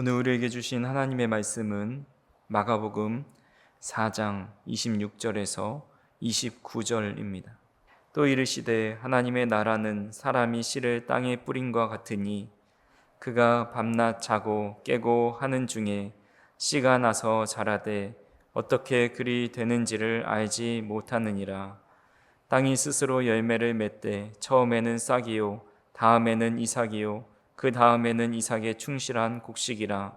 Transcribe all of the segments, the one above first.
오늘 우리에게 주신 하나님의 말씀은 마가복음 4장 26절에서 29절입니다. 또 이르시되 하나님의 나라는 사람이 씨를 땅에 뿌린과 같으니 그가 밤낮 자고 깨고 하는 중에 씨가 나서 자라되 어떻게 그리 되는지를 알지 못하느니라. 땅이 스스로 열매를 맺되 처음에는 싹이요 다음에는 이삭이요 그 다음에는 이삭의 충실한 곡식이라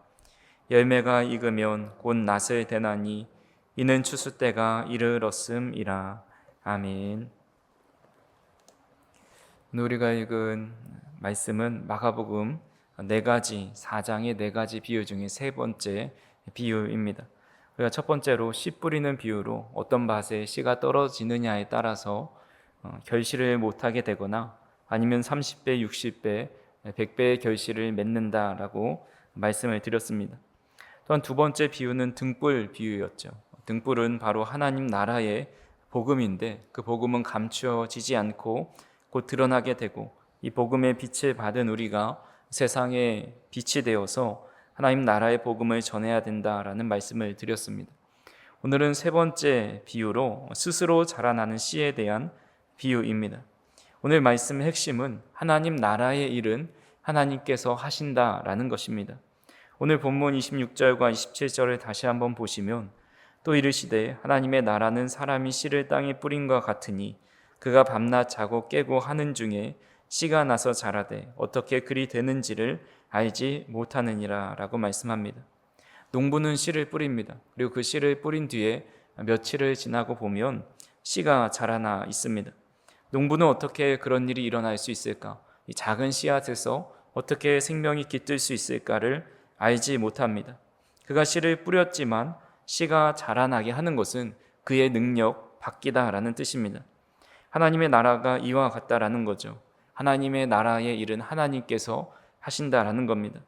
열매가 익으면 곧 낫을 대나니 이는 추수 때가 이르렀음이라 아멘. 우리가 읽은 말씀은 마가복음 네 가지 사장의 네 가지 비유 중에 세 번째 비유입니다. 우리가 첫 번째로 씨 뿌리는 비유로 어떤 밭에 씨가 떨어지느냐에 따라서 어, 결실을 못하게 되거나 아니면 30배, 60배, 100배의 결실을 맺는다라고 말씀을 드렸습니다. 또한 두 번째 비유는 등불 비유였죠. 등불은 바로 하나님 나라의 복음인데 그 복음은 감추어지지 않고 곧 드러나게 되고 이 복음의 빛을 받은 우리가 세상에 빛이 되어서 하나님 나라의 복음을 전해야 된다라는 말씀을 드렸습니다. 오늘은 세 번째 비유로 스스로 자라나는 씨에 대한 비유입니다. 오늘 말씀의 핵심은 하나님 나라의 일은 하나님께서 하신다라는 것입니다. 오늘 본문 26절과 27절을 다시 한번 보시면 또 이르시되 하나님의 나라는 사람이 씨를 땅에 뿌린과 같으니 그가 밤낮 자고 깨고 하는 중에 씨가 나서 자라되 어떻게 그리 되는지를 알지 못하느니라라고 말씀합니다. 농부는 씨를 뿌립니다. 그리고 그 씨를 뿌린 뒤에 며칠을 지나고 보면 씨가 자라나 있습니다. 농부는 어떻게 그런 일이 일어날 수 있을까? 이 작은 씨앗에서 어떻게 생명이 깃들 수 있을까를 알지 못합니다. 그가 씨를 뿌렸지만 씨가 자라나게 하는 것은 그의 능력 밖이다라는 뜻입니다. 하나님의 나라가 이와 같다라는 거죠. 하나님의 나라의 일은 하나님께서 하신다라는 겁니다.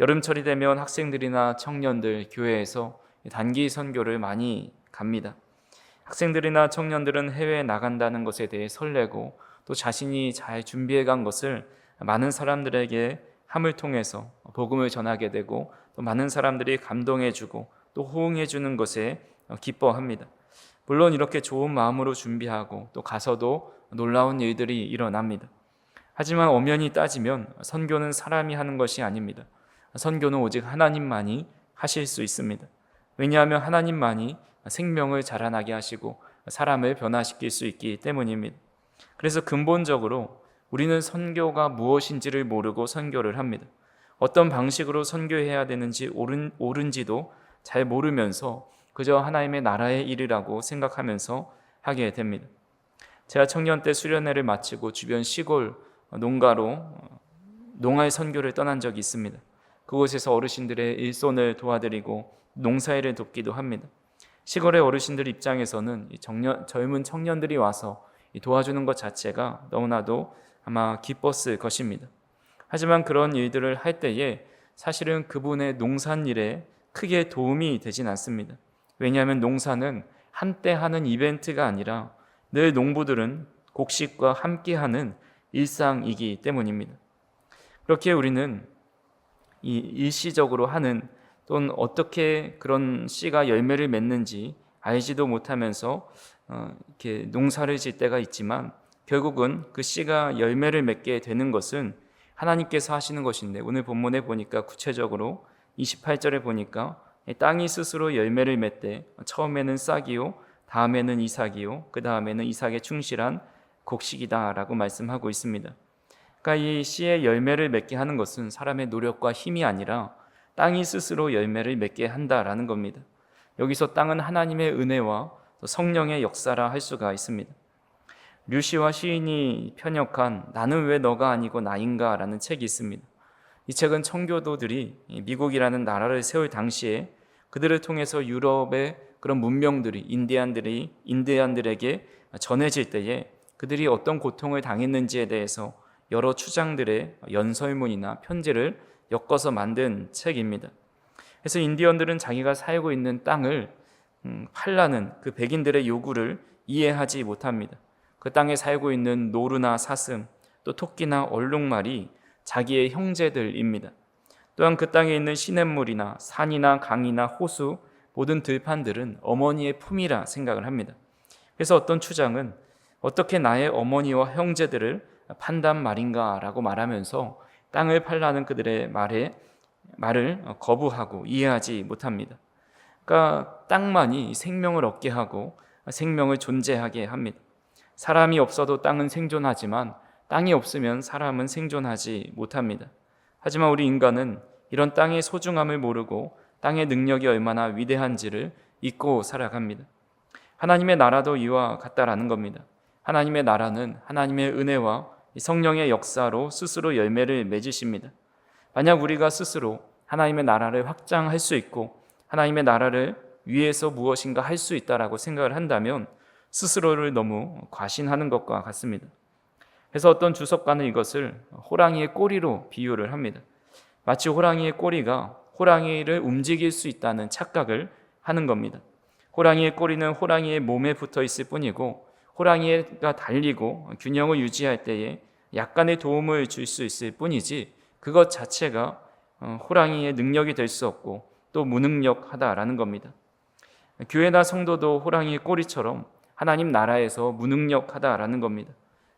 여름철이 되면 학생들이나 청년들 교회에서 단기 선교를 많이 갑니다. 학생들이나 청년들은 해외에 나간다는 것에 대해 설레고 또 자신이 잘 준비해 간 것을 많은 사람들에게 함을 통해서 복음을 전하게 되고 또 많은 사람들이 감동해 주고 또 호응해 주는 것에 기뻐합니다. 물론 이렇게 좋은 마음으로 준비하고 또 가서도 놀라운 일들이 일어납니다. 하지만 엄연히 따지면 선교는 사람이 하는 것이 아닙니다. 선교는 오직 하나님만이 하실 수 있습니다. 왜냐하면 하나님만이 생명을 자라나게 하시고 사람을 변화시킬 수 있기 때문입니다. 그래서 근본적으로 우리는 선교가 무엇인지를 모르고 선교를 합니다. 어떤 방식으로 선교해야 되는지 옳은, 옳은지도 잘 모르면서 그저 하나님의 나라의 일이라고 생각하면서 하게 됩니다. 제가 청년 때 수련회를 마치고 주변 시골 농가로 농할 선교를 떠난 적이 있습니다. 그곳에서 어르신들의 일손을 도와드리고 농사일을 돕기도 합니다. 시골의 어르신들 입장에서는 정년, 젊은 청년들이 와서 도와주는 것 자체가 너무나도 아마 기뻤을 것입니다. 하지만 그런 일들을 할 때에 사실은 그분의 농산일에 크게 도움이 되진 않습니다. 왜냐하면 농사는 한때 하는 이벤트가 아니라 늘 농부들은 곡식과 함께하는 일상이기 때문입니다. 그렇게 우리는 이 일시적으로 하는 또는 어떻게 그런 씨가 열매를 맺는지 알지도 못하면서 어, 이렇게 농사를 질 때가 있지만 결국은 그 씨가 열매를 맺게 되는 것은 하나님께서 하시는 것인데 오늘 본문에 보니까 구체적으로 28절에 보니까 땅이 스스로 열매를 맺되 처음에는 싹이요 다음에는 이삭이요 그 다음에는 이삭에 충실한 곡식이다라고 말씀하고 있습니다. 그러니까 이 씨의 열매를 맺게 하는 것은 사람의 노력과 힘이 아니라 땅이 스스로 열매를 맺게 한다라는 겁니다. 여기서 땅은 하나님의 은혜와 성령의 역사라 할 수가 있습니다. 류시와 시인이 편역한 나는 왜 너가 아니고 나인가 라는 책이 있습니다. 이 책은 청교도들이 미국이라는 나라를 세울 당시에 그들을 통해서 유럽의 그런 문명들이 인디안들이 인디안들에게 전해질 때에 그들이 어떤 고통을 당했는지에 대해서 여러 추장들의 연설문이나 편지를 엮어서 만든 책입니다. 그래서 인디언들은 자기가 살고 있는 땅을 음, 팔라는 그 백인들의 요구를 이해하지 못합니다. 그 땅에 살고 있는 노루나 사슴, 또 토끼나 얼룩말이 자기의 형제들입니다. 또한 그 땅에 있는 시냇물이나 산이나 강이나 호수 모든 들판들은 어머니의 품이라 생각을 합니다. 그래서 어떤 추장은 어떻게 나의 어머니와 형제들을 판단 말인가라고 말하면서 땅을 팔라는 그들의 말에 말을 거부하고 이해하지 못합니다. 그러니까 땅만이 생명을 얻게 하고 생명을 존재하게 합니다. 사람이 없어도 땅은 생존하지만 땅이 없으면 사람은 생존하지 못합니다. 하지만 우리 인간은 이런 땅의 소중함을 모르고 땅의 능력이 얼마나 위대한지를 잊고 살아갑니다. 하나님의 나라도 이와 같다라는 겁니다. 하나님의 나라는 하나님의 은혜와 성령의 역사로 스스로 열매를 맺으십니다. 만약 우리가 스스로 하나님의 나라를 확장할 수 있고 하나님의 나라를 위해서 무엇인가 할 수 있다라고 생각을 한다면 스스로를 너무 과신하는 것과 같습니다. 그래서 어떤 주석가는 이것을 호랑이의 꼬리로 비유를 합니다. 마치 호랑이의 꼬리가 호랑이를 움직일 수 있다는 착각을 하는 겁니다. 호랑이의 꼬리는 호랑이의 몸에 붙어 있을 뿐이고 호랑이가 달리고 균형을 유지할 때에 약간의 도움을 줄 수 있을 뿐이지 그것 자체가 어, 호랑이의 능력이 될 수 없고 또 무능력하다라는 겁니다. 교회나 성도도 호랑이의 꼬리처럼 하나님 나라에서 무능력하다라는 겁니다.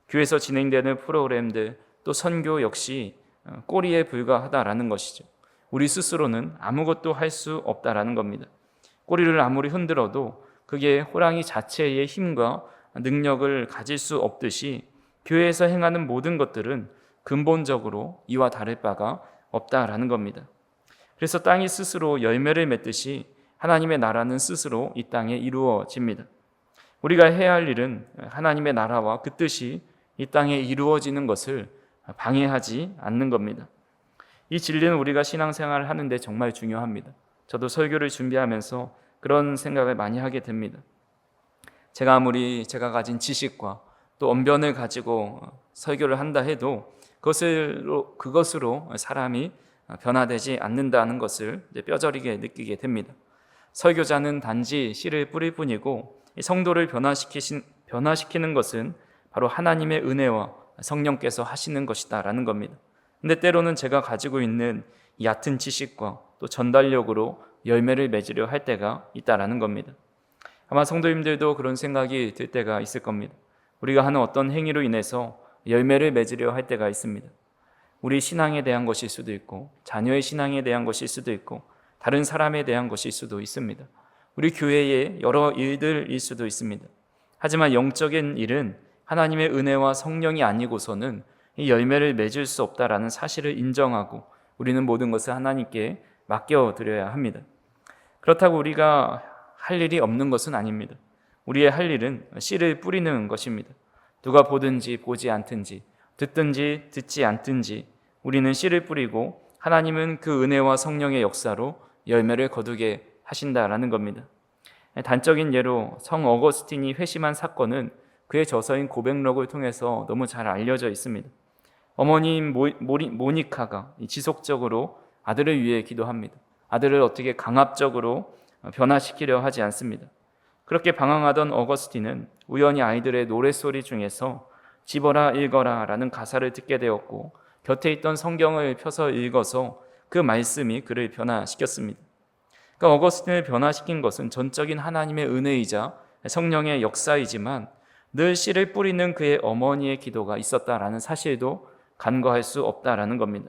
교회에서 진행되는 프로그램들 또 선교 역시 어, 꼬리에 불과하다라는 것이죠. 우리 스스로는 아무것도 할 수 없다라는 겁니다. 꼬리를 아무리 흔들어도 그게 호랑이 자체의 힘과 능력을 가질 수 없듯이 교회에서 행하는 모든 것들은 근본적으로 이와 다를 바가 없다라는 겁니다. 그래서 땅이 스스로 열매를 맺듯이 하나님의 나라는 스스로 이 땅에 이루어집니다. 우리가 해야 할 일은 하나님의 나라와 그 뜻이 이 땅에 이루어지는 것을 방해하지 않는 겁니다. 이 진리는 우리가 신앙생활을 하는데 정말 중요합니다. 저도 설교를 준비하면서 그런 생각을 많이 하게 됩니다. 제가 아무리 제가 가진 지식과 또 언변을 가지고 설교를 한다 해도 그것으로 그것으로 사람이 변화되지 않는다는 것을 뼈저리게 느끼게 됩니다. 설교자는 단지 씨를 뿌릴 뿐이고 성도를 변화시키신 변화시키는 것은 바로 하나님의 은혜와 성령께서 하시는 것이다라는 겁니다. 근데 때로는 제가 가지고 있는 얕은 지식과 또 전달력으로 열매를 맺으려 할 때가 있다라는 겁니다. 아마 성도님들도 그런 생각이 들 때가 있을 겁니다. 우리가 하는 어떤 행위로 인해서 열매를 맺으려 할 때가 있습니다. 우리 신앙에 대한 것일 수도 있고, 자녀의 신앙에 대한 것일 수도 있고, 다른 사람에 대한 것일 수도 있습니다. 우리 교회의 여러 일들일 수도 있습니다. 하지만 영적인 일은 하나님의 은혜와 성령이 아니고서는 이 열매를 맺을 수 없다라는 사실을 인정하고 우리는 모든 것을 하나님께 맡겨 드려야 합니다. 그렇다고 우리가 할 일이 없는 것은 아닙니다. 우리의 할 일은 씨를 뿌리는 것입니다. 누가 보든지 보지 않든지 듣든지 듣지 않든지 우리는 씨를 뿌리고 하나님은 그 은혜와 성령의 역사로 열매를 거두게 하신다라는 겁니다. 단적인 예로 성 어거스틴이 회심한 사건은 그의 저서인 고백록을 통해서 너무 잘 알려져 있습니다. 어머님 모니카가 지속적으로 아들을 위해 기도합니다. 아들을 어떻게 강압적으로 변화시키려 하지 않습니다. 그렇게 방황하던 어거스틴은 우연히 아이들의 노랫소리 중에서 집어라 읽어라 라는 가사를 듣게 되었고 곁에 있던 성경을 펴서 읽어서 그 말씀이 그를 변화시켰습니다. 그러니까 어거스틴을 변화시킨 것은 전적인 하나님의 은혜이자 성령의 역사이지만 늘 씨를 뿌리는 그의 어머니의 기도가 있었다라는 사실도 간과할 수 없다라는 겁니다.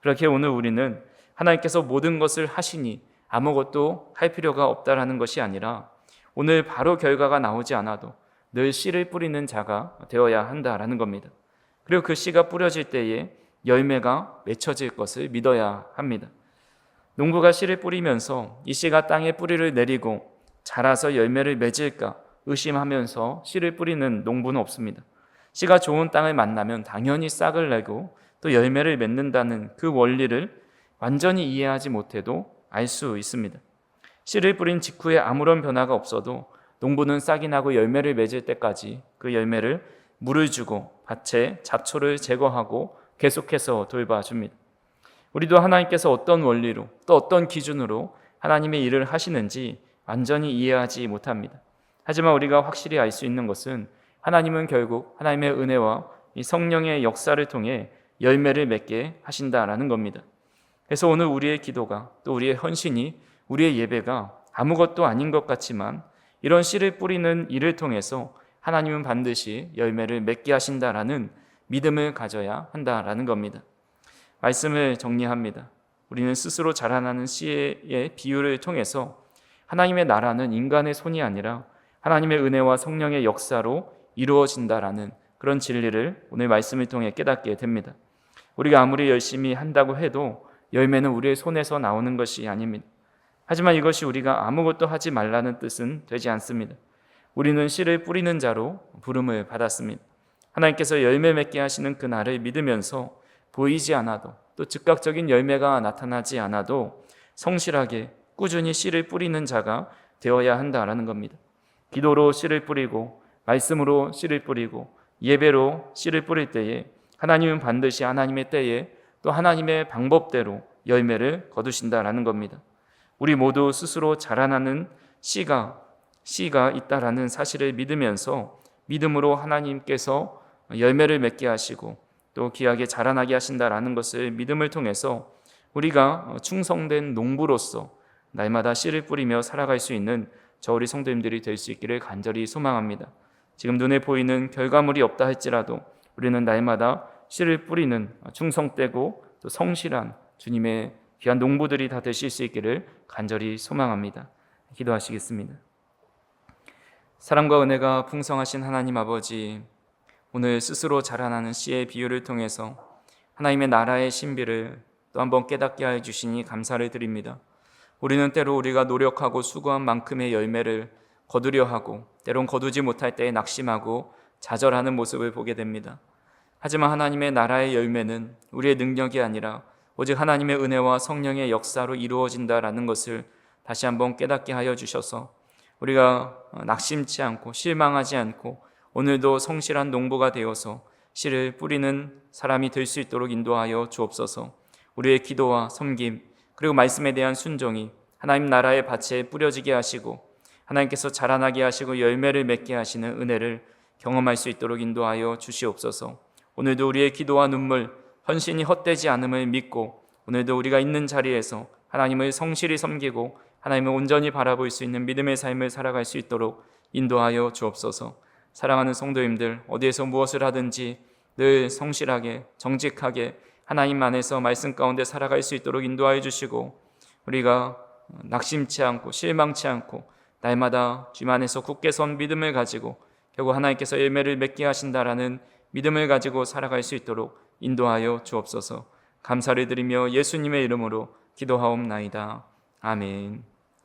그렇게 오늘 우리는 하나님께서 모든 것을 하시니 아무것도 할 필요가 없다라는 것이 아니라 오늘 바로 결과가 나오지 않아도 늘 씨를 뿌리는 자가 되어야 한다라는 겁니다. 그리고 그 씨가 뿌려질 때에 열매가 맺혀질 것을 믿어야 합니다. 농부가 씨를 뿌리면서 이 씨가 땅에 뿌리를 내리고 자라서 열매를 맺을까 의심하면서 씨를 뿌리는 농부는 없습니다. 씨가 좋은 땅을 만나면 당연히 싹을 내고 또 열매를 맺는다는 그 원리를 완전히 이해하지 못해도 알 수 있습니다. 씨를 뿌린 직후에 아무런 변화가 없어도 농부는 싹이 나고 열매를 맺을 때까지 그 열매를 물을 주고 밭에 잡초를 제거하고 계속해서 돌봐줍니다. 우리도 하나님께서 어떤 원리로 또 어떤 기준으로 하나님의 일을 하시는지 완전히 이해하지 못합니다. 하지만 우리가 확실히 알 수 있는 것은 하나님은 결국 하나님의 은혜와 이 성령의 역사를 통해 열매를 맺게 하신다라는 겁니다. 그래서 오늘 우리의 기도가 또 우리의 헌신이 우리의 예배가 아무것도 아닌 것 같지만 이런 씨를 뿌리는 일을 통해서 하나님은 반드시 열매를 맺게 하신다라는 믿음을 가져야 한다라는 겁니다. 말씀을 정리합니다. 우리는 스스로 자라나는 씨의 비유를 통해서 하나님의 나라는 인간의 손이 아니라 하나님의 은혜와 성령의 역사로 이루어진다라는 그런 진리를 오늘 말씀을 통해 깨닫게 됩니다. 우리가 아무리 열심히 한다고 해도 열매는 우리의 손에서 나오는 것이 아닙니다. 하지만 이것이 우리가 아무것도 하지 말라는 뜻은 되지 않습니다. 우리는 씨를 뿌리는 자로 부름을 받았습니다. 하나님께서 열매 맺게 하시는 그 날을 믿으면서 보이지 않아도 또 즉각적인 열매가 나타나지 않아도 성실하게 꾸준히 씨를 뿌리는 자가 되어야 한다라는 겁니다. 기도로 씨를 뿌리고 말씀으로 씨를 뿌리고 예배로 씨를 뿌릴 때에 하나님은 반드시 하나님의 때에 또 하나님의 방법대로 열매를 거두신다라는 겁니다. 우리 모두 스스로 자라나는 씨가 씨가 있다라는 사실을 믿으면서 믿음으로 하나님께서 열매를 맺게 하시고 또 귀하게 자라나게 하신다라는 것을 믿음을 통해서 우리가 충성된 농부로서 날마다 씨를 뿌리며 살아갈 수 있는 저 우리 성도님들이 될 수 있기를 간절히 소망합니다. 지금 눈에 보이는 결과물이 없다 할지라도 우리는 날마다 씨를 뿌리는 충성되고 또 성실한 주님의 귀한 농부들이 다 되실 수 있기를 간절히 소망합니다. 기도하시겠습니다. 사랑과 은혜가 풍성하신 하나님 아버지, 오늘 스스로 자라나는 씨의 비유를 통해서 하나님의 나라의 신비를 또 한 번 깨닫게 해 주시니 감사를 드립니다. 우리는 때로 우리가 노력하고 수고한 만큼의 열매를 거두려 하고 때론 거두지 못할 때에 낙심하고 좌절하는 모습을 보게 됩니다. 하지만 하나님의 나라의 열매는 우리의 능력이 아니라 오직 하나님의 은혜와 성령의 역사로 이루어진다라는 것을 다시 한번 깨닫게 하여 주셔서 우리가 낙심치 않고 실망하지 않고 오늘도 성실한 농부가 되어서 씨를 뿌리는 사람이 될 수 있도록 인도하여 주옵소서. 우리의 기도와 섬김 그리고 말씀에 대한 순종이 하나님 나라의 밭에 뿌려지게 하시고 하나님께서 자라나게 하시고 열매를 맺게 하시는 은혜를 경험할 수 있도록 인도하여 주시옵소서. 오늘도 우리의 기도와 눈물, 헌신이 헛되지 않음을 믿고 오늘도 우리가 있는 자리에서 하나님을 성실히 섬기고 하나님을 온전히 바라볼 수 있는 믿음의 삶을 살아갈 수 있도록 인도하여 주옵소서. 사랑하는 성도님들 어디에서 무엇을 하든지 늘 성실하게 정직하게 하나님 안에서 말씀 가운데 살아갈 수 있도록 인도하여 주시고 우리가 낙심치 않고 실망치 않고 날마다 주님 안에서 굳게 선 믿음을 가지고 결국 하나님께서 열매를 맺게 하신다라는 믿음을 가지고 살아갈 수 있도록 인도하여 주옵소서. 감사를 드리며 예수님의 이름으로 기도하옵나이다. 아멘.